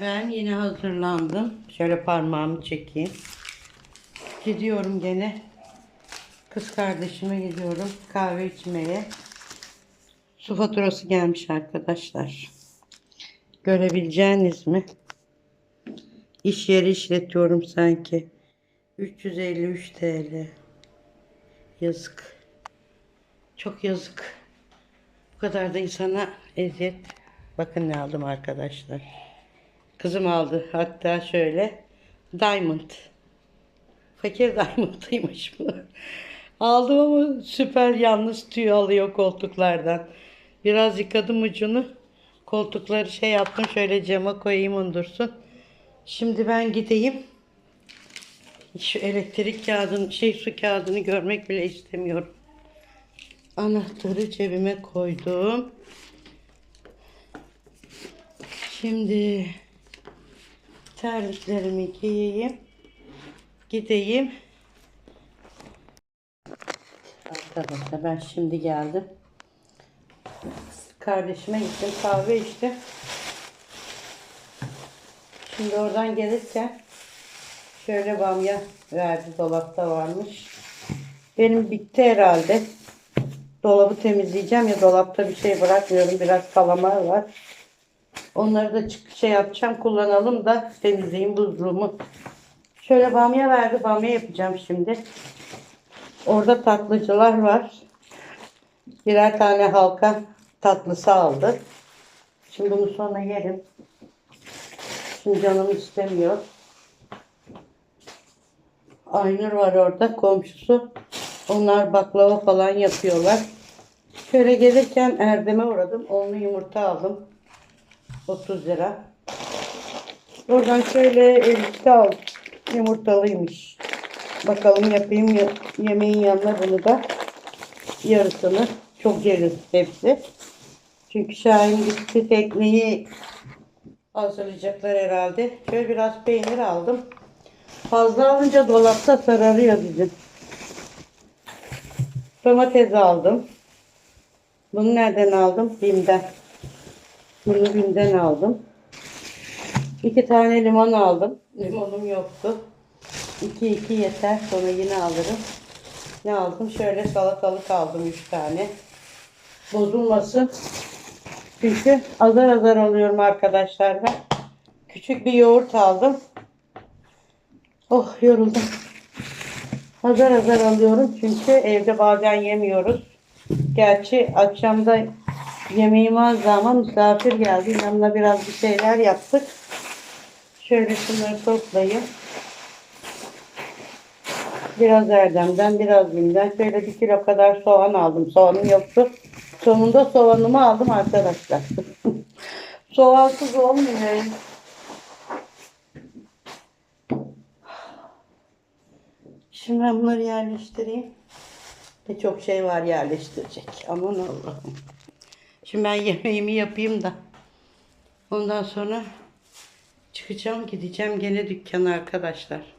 Ben yine hazırlandım. Şöyle parmağımı çekeyim. Gidiyorum gene. Kız kardeşime gidiyorum kahve içmeye. Su faturası gelmiş arkadaşlar. Görebileceğiniz mi? İş yeri işletiyorum sanki. 353 TL. Yazık. Çok yazık. Bu kadar da insana eziyet. Bakın ne aldım arkadaşlar. Kızım aldı. Hatta şöyle diamond. Fakir diamond'ıymış bu. Aldım ama süper yalnız tüy alıyor koltuklardan. Biraz yıkadım ucunu. Koltukları şey yaptım. Şöyle cama koyayım ondursun. Şimdi ben gideyim. Şu elektrik kağıdını, şey su kağıdını görmek bile istemiyorum. Anahtarı cebime koydum. Şimdi terliklerimi giyeyim. Gideyim. Arkadaşlar ben şimdi geldim. Kardeşime gittim kahve içtim. Şimdi oradan gelirken şöyle bamya verdi dolapta varmış. Benim bitti herhalde. Dolabı temizleyeceğim ya dolapta bir şey bırakmıyorum. Biraz kalamar var. Onları da şey yapacağım kullanalım da temizleyeyim buzluğumu. Şöyle bamya verdi. Bamya yapacağım şimdi. Orada tatlıcılar var. Birer tane halka tatlısı aldı. Şimdi bunu sonra yerim. Şimdi canım istemiyor. Aynur var orada komşusu. Onlar baklava falan yapıyorlar. Şöyle gelirken Erdem'e uğradım. Onlu yumurta aldım. 30 lira. Oradan şöyle erişte aldım. Yumurtalıymış. Bakalım yapayım ya- yemeğin yanına bunu da yarısını. Çok yeriz hepsi. Çünkü Şahin gitti tekneyi hazırlayacaklar herhalde. Şöyle biraz peynir aldım. Fazla alınca dolapta sararıyor bizim. Domates aldım. Bunu nereden aldım? Bim'den. Bunu Bim'den aldım. İki tane limon aldım. Limonum yoktu. İki iki yeter. Sonra yine alırım. Ne aldım? Şöyle salatalık aldım üç tane. Bozulmasın. Çünkü azar azar alıyorum arkadaşlar ben. Küçük bir yoğurt aldım. Oh yoruldum. Azar azar alıyorum çünkü evde bazen yemiyoruz. Gerçi akşamda yemeğim azdı ama misafir geldi. Yanına biraz bir şeyler yaptık. Şöyle şunları toplayayım. Biraz Erdem'den, biraz Bim'den. Şöyle bir kilo kadar soğan aldım. Soğanım yoktu. Sonunda soğanımı aldım arkadaşlar. Soğansız olmuyor. Şimdi ben bunları yerleştireyim. Ne çok şey var yerleştirecek. Aman Allah'ım. Şimdi ben yemeğimi yapayım da. Ondan sonra çıkacağım gideceğim gene dükkana arkadaşlar.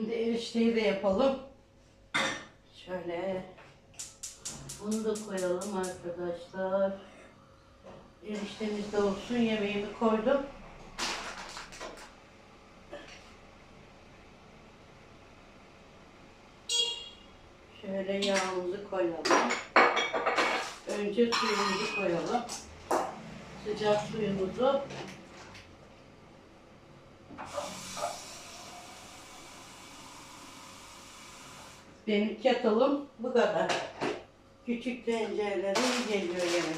Erişteyi de yapalım. Şöyle bunu da koyalım arkadaşlar. Eriştemiz de olsun. Yemeğimi koydum. Şöyle yağımızı koyalım. Önce suyumuzu koyalım. Sıcak suyumuzu. Benim kettle'ım bu kadar. Küçük tencerelere iyi geliyor yemek.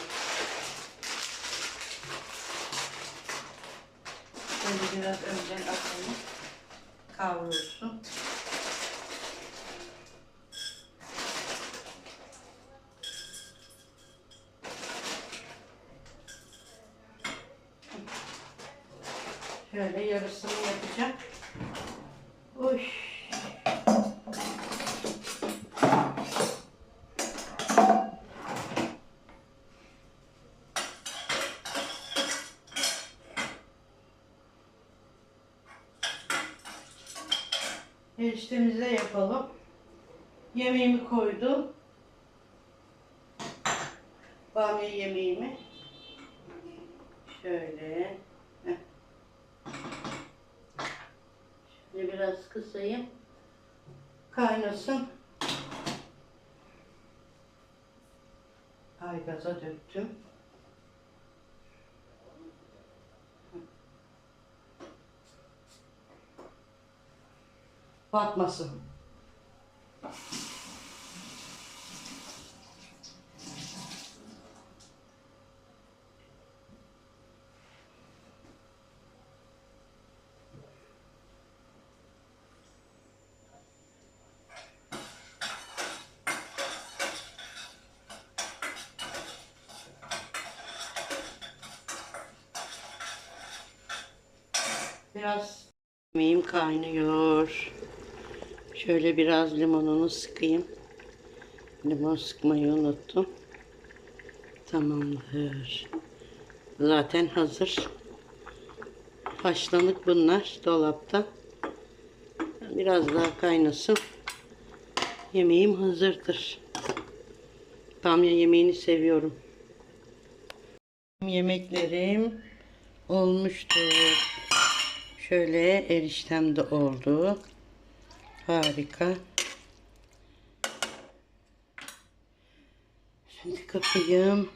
Şöyle biraz önden atalım. Kavrulsun. Şöyle yarısını yapacağım. Uş. Eriştemizi de yapalım. Yemeğimi koydum. Bamya yemeğimi. Şöyle. Şöyle biraz kısayım. Kaynasın. Aygaza döktüm. Batmasın. Biraz yemeğim kaynıyor. Şöyle biraz limonunu sıkayım. Limon sıkmayı unuttum. Tamamdır. Zaten hazır. Haşlanık bunlar dolapta. Biraz daha kaynasın. Yemeğim hazırdır. Bamya yemeğini seviyorum. Yemeklerim olmuştur. Şöyle eriştem de oldu. Harika. Şimdi kapayım.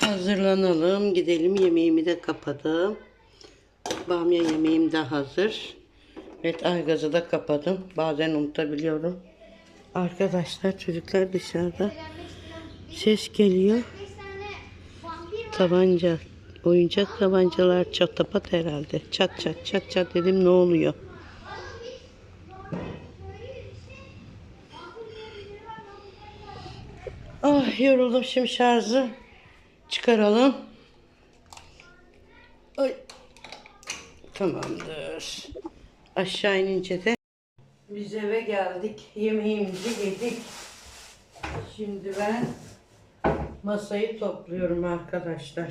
Hazırlanalım. Gidelim. Yemeğimi de kapadım. Bamya yemeğim de hazır. Evet aygazı da kapadım. Bazen unutabiliyorum. Arkadaşlar çocuklar dışarıda. Ses geliyor. Tabanca. Oyuncak tabancalar çatapat herhalde. Çat çat çat çat dedim ne oluyor? Yoruldum şimdi şarjı çıkaralım. Ay. Tamamdır. Aşağı inince de biz eve geldik. Yemeğimizi yedik. Şimdi ben masayı topluyorum arkadaşlar.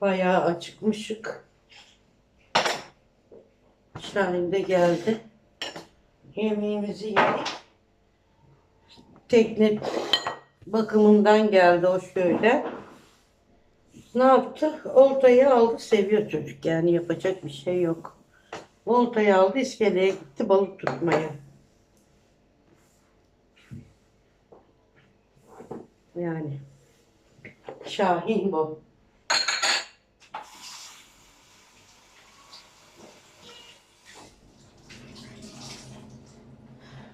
Bayağı acıkmışık. Şahin de geldi. Yemeğimizi yedik. Tekne bakımından geldi o şöyle. Ne yaptı? Oltayı aldı. Seviyor çocuk yani yapacak bir şey yok. Oltayı aldı iskeleye gitti balık tutmaya. Yani Şahin bu.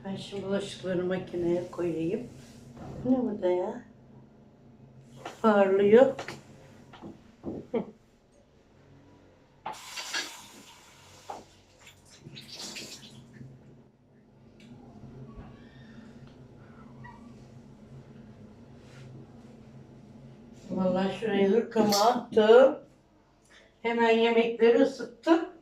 Ben şimdi bulaşıkları makineye koyayım. Ne bu da ya? Parlıyor. Vallahi şuraya hırkamı attım. Hemen yemekleri ısıttım.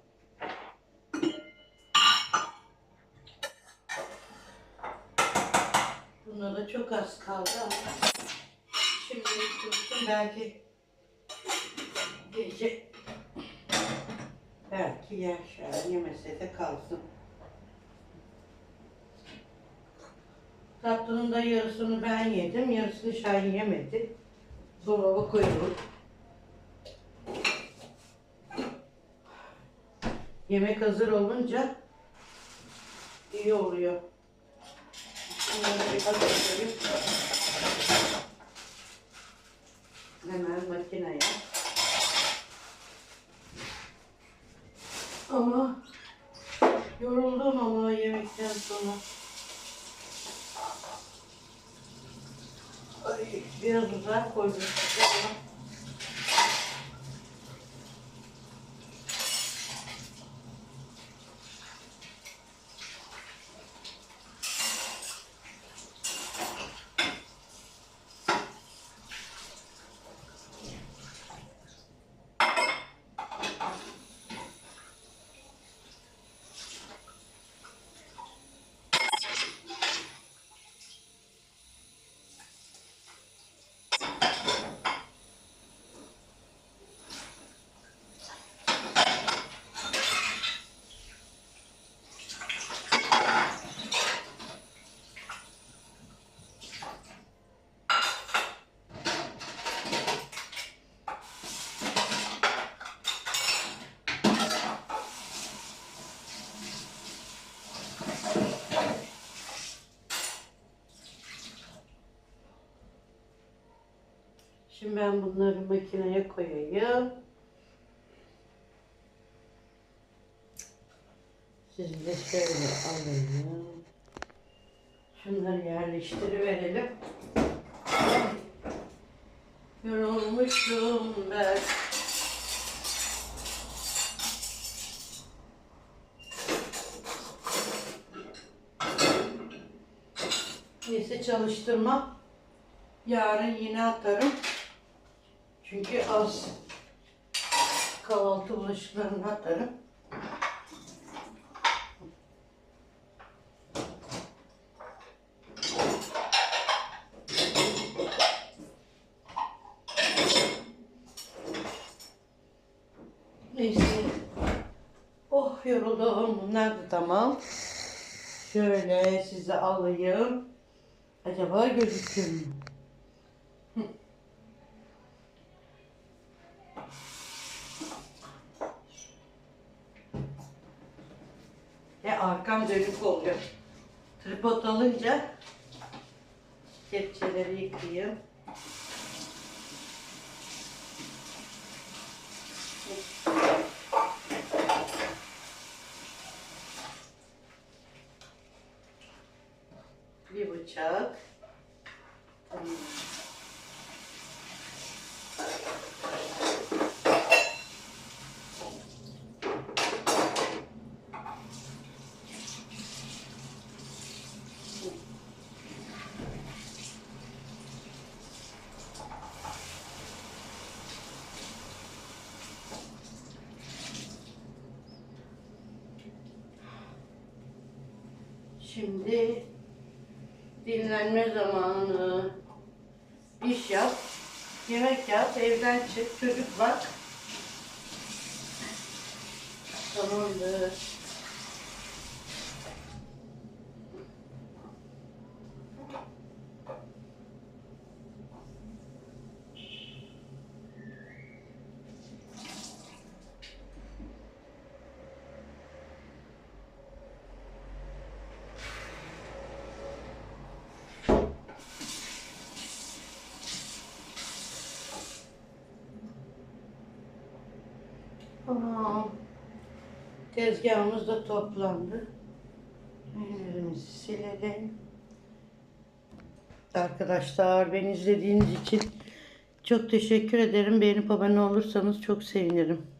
Buna da çok az kaldı ama şimdi dursun belki gece belki yer şahin yemese de kalsın. Tatlının da yarısını ben yedim, yarısını Şahin yemedi. Dolaba koyalım. Yemek hazır olunca iyi oluyor. Bunları bir hazırlayayım. Hemen makineye. Ama yoruldum ama yemekten sonra. Ay, biraz uzak koydum. Ama Şimdi ben bunları makineye koyayım. Siz de şöyle alayım. Şunları yerleştiriverelim. Yorulmuşum ben. Neyse çalıştırmam. Yarın yine atarım. Çünkü az kahvaltı bulaşıklarını atarım. Neyse. Oh yoruldum. Bunlar da tamam. Şöyle size alayım. Acaba gözükür mü? Arkam dönük oluyor. Tripod alınca kepçeleri yıkayayım. Bir bıçak. Tamam. Şimdi dinlenme zamanı. İş yap, yemek yap, evden çık, çocuk bak. Tamamdır. Tamam. Tezgahımız da toplandı. Ellerimizi silelim. Arkadaşlar beni izlediğiniz için çok teşekkür ederim. Beğenip abone olursanız çok sevinirim.